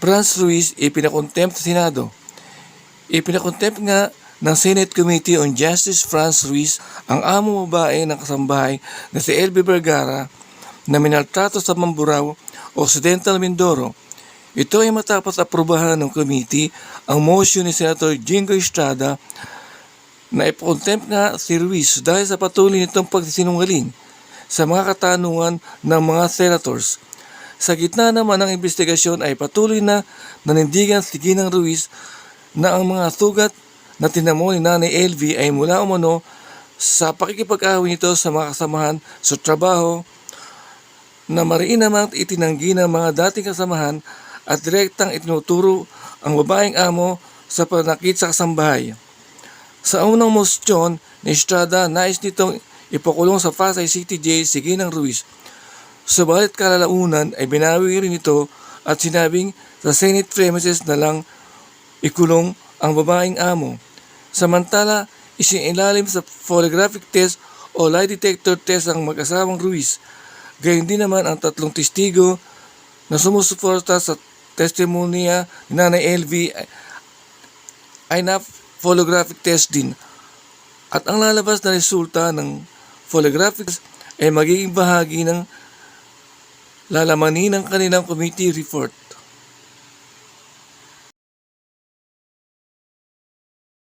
Franz Ruiz ipinakontempt sa Senado. Ipinakontempt nga ng Senate Committee on Justice Franz Ruiz ang amo babae ng kasambahay na si Elby Vergara na minaltrato sa Mamburao, Occidental Mindoro. Ito ay matapos aprobahan ng committee ang motion ni Senator Jingo Estrada na ipakontempt nga si Ruiz dahil sa patuloy nitong pagsisinungaling sa mga katanungan ng mga senators. Sa gitna naman ng investigasyon ay patuloy na nanindigan si Ginang Ruiz na ang mga sugat na tinamo ni Nanay LV ay mula umano sa pakikipag-away nito sa mga kasamahan sa trabaho na mariin naman itinanggi ng mga dating kasamahan at direktang itinuturo ang babaeng amo sa panakit sa kasambahay. Sa unang mostyon ni Estrada, nais nitong ipakulong sa Pasay City Jail si Ginang Ruiz. Subalit kalalaunan ay binawi rin ito at sinabing sa Senate premises na lang ikulong ang babaeng amo. Samantala, isinilalim sa polygraphic test o lie detector test ang mag-asawang Ruiz. Gayun din naman ang tatlong testigo na sumusuporta sa testimonya ni Nanay LV ay, na polygraphic test din. At ang lalabas na resulta ng polygraphic ay magiging bahagi ng lalamanin ng kanilang committee report.